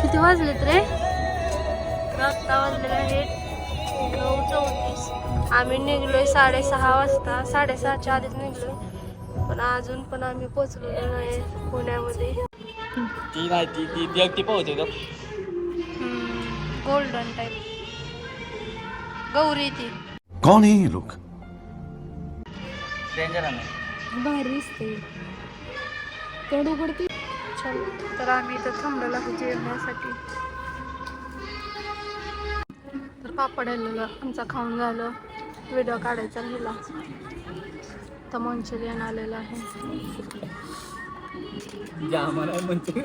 किती वाजलेत रे? आत्ता वाजलेले आहेत. नऊ चौतीस. आम्ही निघलोय साडेसहा वाजता साडेसहाच्या आधीच निघलोय. पण अजून पण आम्ही पोचलेलो नाही पुण्यामध्ये. ती नाही ती ती ती अगदी पोहते तो गोल्डन टाईप गौरी ती. है डेंजर आहे भारी दिसते तोड उघडते चल तर आम्ही इथं थांबलेलो जेवण्यासाठी पापड आलेलं आमचा खाऊन झालं. व्हिडिओ काढायचा राहिला. तर मंचुरियन आलेलं आहे. म्हणते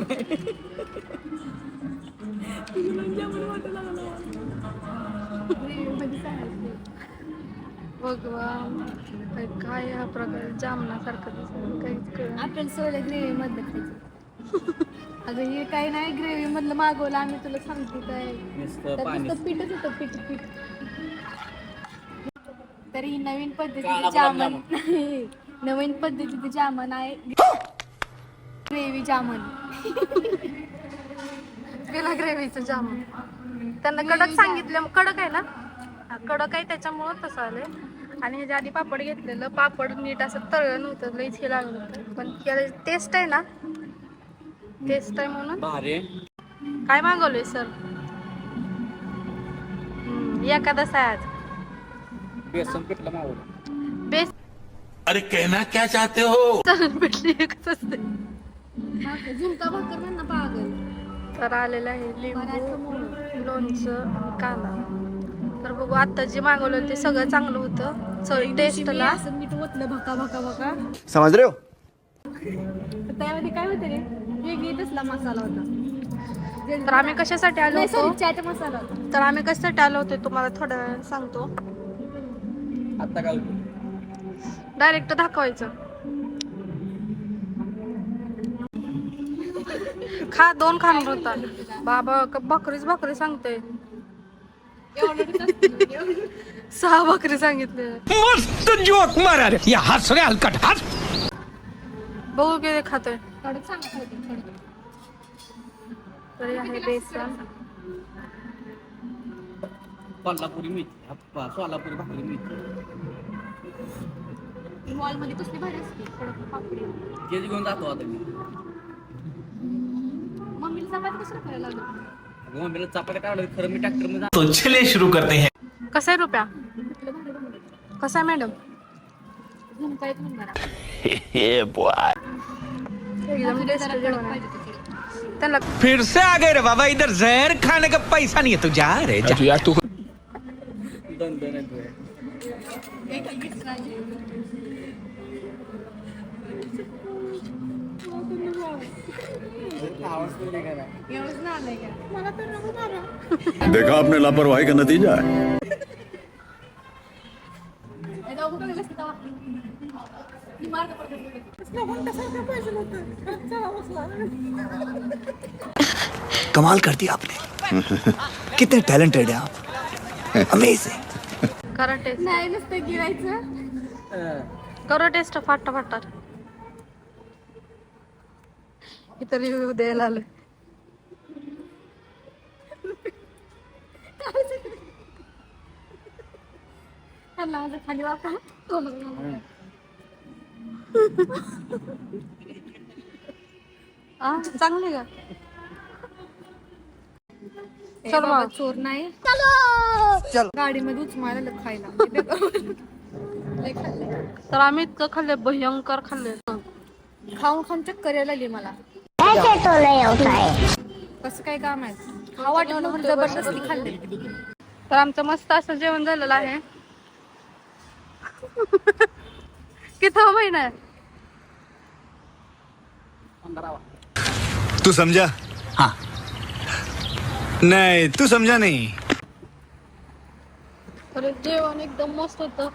भगवान काय- हा प्रकार? जामनासारखं दिसत काहीच आपण सोडलं ग्रेव्ही मधलं खायचं. अगं हे काही नाही ग्रेव्ही मधलं मागवलं आम्ही तुला सांगते काय. नुसतं त्यात पाणी. नुसतं पीठच होतं पीठ पीठ. तरी ही नवीन पद्धतीचे जामन. नवीन पद्धतीचे जामन आहे. ग्रेव्ही जामन. गेला ग्रेव्हीचं जामून. त्यांना कडक सांगितलं कडक आहे ना? हा, कडक आहे त्याच्यामुळं तसं आलंय. आणि ह्याच्या आधी पापड घेतलेलं. पापड नीट असं तळलं नव्हतं लईच हे लागलं होतं. पण त्याला टेस्ट आहे ना टेस्ट आहे म्हणून. भारी. काय मागवलंय सर एकादश आहे आज बेसन पिठलं मावलं बेस अरे कहना क्या चाहते हो? भेटली एकच असते झुणका भाकर म्हण ना पागल. तर आलेलं आहे लिंबू लोणचं कांदा. तर बघू आता जे मागवलं ते सगळं चांगलं होतं. चव टेस्टला असं मीठ ओतलं भका भका भका. समझ रहे हो त्यामध्ये काय होतं रे? वेगळी तसला मसाला होता. तर आम्ही कशासाठी आलो नाही होतो? चाट मसाला होता. तर आम्ही कशासाठी आलो होतो तुम्हाला थोड्या वेळाने सांगतो. आता काय डायरेक्ट दाखवायचं. खा दोन खाणार होता बाबा क- भाकरीच भाकरी सांगते सहा भाकरी सांगितले. मस्त जोक मारा रे. या हस रे हलकट. हस बघू किती खातोय. थोडं थोडं. तरी आहे बेसन. कोल्हापुरी मेथी हप्पा सोलापुरी भाकरी मेथी मॉलमध्ये कसली भारी असते? पापडी. तेच घेऊन जातो आता मी. मम्मीला चपाती कसं करायला लागलं अगं मम्मीला चपात्या काढलं खरं मी ट्रॅक्टर मध्ये तो चलिए शुरू करते हैं. कसा आहे रुपया? कसा आहे मॅडम? झुणका एक त्यांना फिर से आ गए रे बाबा इधर जहर खाने का पैसा नहीं है तू जा रे जा दन दन येतोय. एक extra आहे. आवाज पण नाही करा. एवढंच ना आलंय का? मला तर नको बाबा. देखा आपने लापरवाही का नतीजा है कमाल कर दिया आपने। कितने टैलेंटेड हैं आप। अमेजिंग करा टेस्ट नाही नुसतं गिरायचं करो टेस्ट फाटा फाटा इथं रिव्ह्यू द्यायला आलोय त्यांना माझं खाली वापरा हा चांगली का? चल मग. चोर नाही. गाडीमध्ये उचमायला लागलं खायला. लय खाल्लंय. तर आम्ही इतकं खाल्ले भयंकर खाल्ले खाऊन खाऊन चक्कर यायला लागली मला. कसं काय काम आहे? हा वाटलं म्हणून जबरदस्ती खाल्ले तर आमचं मस्त असं जेवण झालेलं आहे. किती महिना आहे. तू समझा हाँ. नहीं तू समझा नहीं. तर जेवण एकदम मस्त होतं.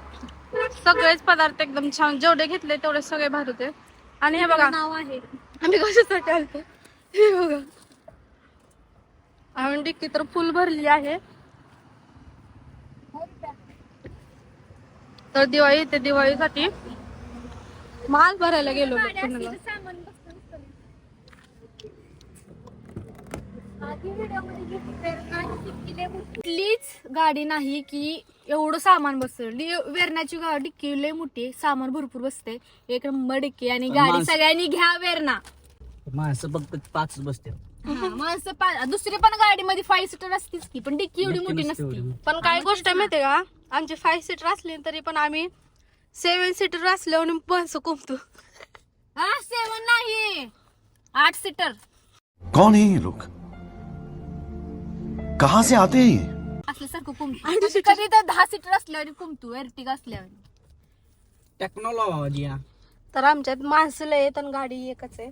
सगळेच पदार्थ एकदम छान जेवढे घेतले तेवढे सगळे भारी होते. आणि हे बघा. नाव आहे. आम्ही कशासाठी आलतो हे बघा. आम्ही डिक्की तर फुल भरली आहे. तर दिवाळी ते दिवाळीसाठी. माल भरायला गेलो पुण्याला सामान बसतं नुसतं. आधी व्हिडिओमध्ये घेतली आणि डिक्कीले कुठलीच गाडी नाही की एवढं सामान बसतं. वेरणाची गाडी डिक्की लय मोठी सामान भरपूर बसते एक नंबर डिक्की आणि गाडी सगळ्यांनी घ्या वेरणा माणसं फक्त पाच बसते हा, माणसं पा- दुसरी पण गाडीमध्ये फाईव्ह सीटर असतीच की पण डिक्की एवढी मोठी नसते. पण काय गोष्ट आहे माहितीये का? आमची फाईव्ह सीटर असली तरी पण आम्ही सेवन सीटर असल्यावर बस कोंबतो हा सेवन नाही. आठ सीटर कौन है ये लोग? कहां से आते हैं ये? असल्यासारखं कुमतू कधी तर दहा सीटर असल्यावर कुमतू एर्टिगा असल्यावर. टेक्नॉलॉजी तर आमच्यात माणसं लय आहेत आणि गाडी एकच आहे.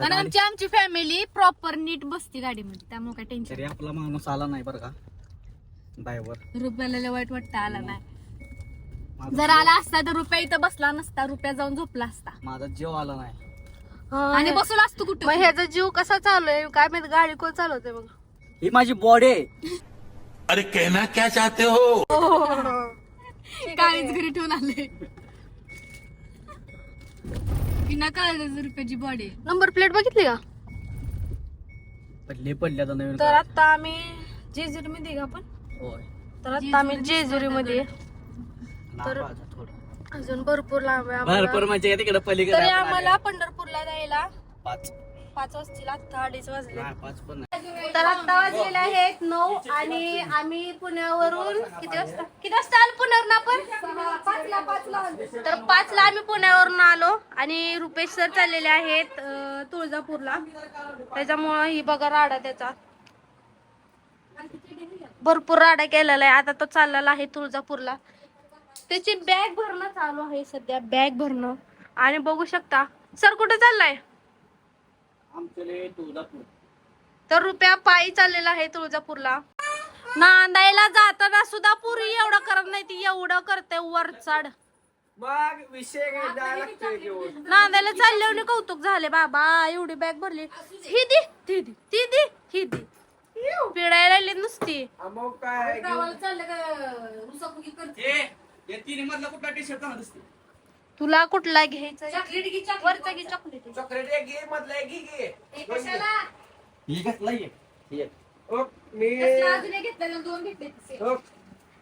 आणि आमची आमची फॅमिली प्रॉपर नीट बसते गाडीमध्ये त्यामुळे काय टेन्शन तरी आपला माणूस आला नाही बरं का? ड्रायव्हर रुपयाला लय वाईट वाटतं आला नाही. जर आला असता तर रुपया इथं बसला नसता रुपया जाऊन झोपला असता. माझा जीव आला नाही. आणि बसला असतो मग कुठं ह्याचा जीव कसा चालू आहे? काय माहिती गाडी कोण चालवते मग ही माझी बॉडी आहे. अरे कहना क्या चाहते हो? काळीच घरी ठेवून आले. काळजाचं रुपयाची बॉडी नंबर प्लेट बघितली का? पडले पडले आता नवीन तर आता आम्ही जेजुरी मध्ये का आपण. होय. तर आता आम्ही जेजुरी मध्ये तर थोडं. अजून भरपूर लांब आहे भरपूर आम्हाला. म्हणजे तिकडे पलीकडे तरी आम्हाला पंढरपूरला जायला. पाच. पाच वाजतील आता अडीच वाजले. तर आता वाजलेले आहेत नऊ आणि आम्ही पुण्यावरून किती वाजता? किती वाजता आलो पुण्यावरून आपण? पाचला पाचला. तर पाचला आम्ही पुण्यावरून आलो आणि रुपेश सर चाललेले आहेत तुळजापूरला. त्याच्यामुळं ही बघा राडा त्याचा. भरपूर राडा केलेला आहे. आता तो चाललेला आहे तुळजापूरला. त्याची बॅग भरणं चालू आहे सध्या बॅग भरणं. आणि बघू शकता. सर कुठे चाललाय? तुळजापूर. तर रुपया पायी चाललेला आहे तुळजापूरला. नांदायला जाताना सुद्धा पुरी एवढं करत नाही ती एवढं करते वर चढ मग विषय काय द्यायला लागतोय घेऊन? नांदायला चालल्यावर कौतुक झाले बाबा एवढी बॅग भरली. ही दी ती दी ती दी ही दी. पिळायला लागली नुसती. मग काय? तीन मधला कुठला टी शर्ट दिसते तुला कुठला घ्यायचा वरचा घे चॉकलेट. चॉकलेट एक घे मधला एक घे. घे. ही घेतला? ये ये. ओक, मी.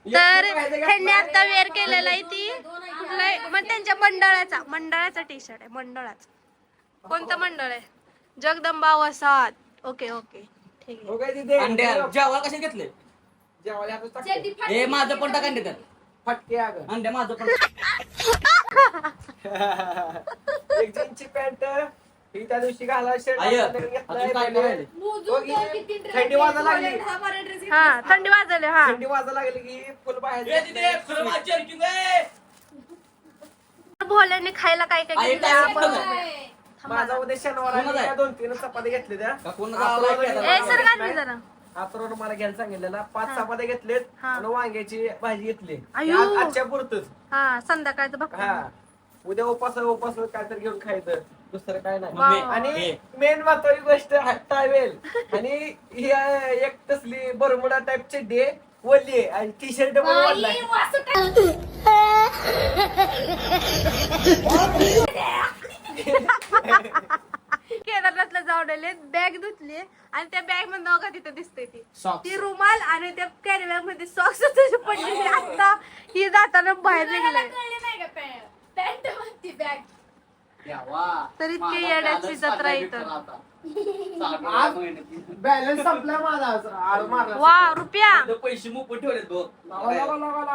तर ह्यांनी आता वेअर केलेला आहे ती. कुठला मग त्यांच्या मंडळाचा मंडळाचा टी शर्ट आहे मंडळाचा. कोणतं मंडळ आहे? जगदंबा वसाहत. Okay okay. ठीक आहे. हो काय तिथे अंड्या जेवायला कसे घेतले जेवायला आपण टाकतो. हे माझं पण टाका अंडे त्यात फटके अगं. अंड्या माझं पण. एक जीनची पॅन्ट ही त्या दिवशी घाला आय, अजून काय? हो थंडी वाजा लागली. हा थंडी वाजले हा. थंडी वाजा लागली की फुल बाहेर ए, तिथे खरं माझी अर्जुन आहे. भोल्याने खायला काय काय आई, घेतलं काय आपण? घेतलं? माझा उद्या शनिवार कोणाला आहे. दोन तीन चपात्या घेतल्या त्या का ए? सर घाल जरा. आतरून मला घ्यायला सांगितलेला पाच चपात्या घेतलेत हा. आणि वांग्याची भाजी घेतली. आज- आजच्या पुरतच. हा संध्याकाळचं बघ. हा. उद्या उपास उपास काहीतरी घेऊन खायचं. दुसरं काय नाही. मम्मी, आणि मेन महत्वाची गोष्ट टावेल. आणि ही आहे एक तसली बरमुडा टाईप चड्डी आहे, वल्ली आहे आणि टी शर्ट पण आहे. केदारनाथला जाऊन आले बॅग धुतली आणि त्या बॅगमध्ये बघा तिथे दिसते ती Socks. ती रुमाल आणि त्या कॅरी बॅगमध्ये सॉक्स तुझी पडलेली आता ही जाताना बाहेर पॅन्ट बॅग देवा. तर इतकी माझा येड्याची balance जत्रा इथं. बॅलन्स संपला माझा आज- आज मारला. वा रुपया पैसे मोफत ठेवलेत बघ लावा, लावा, लावा, लावा.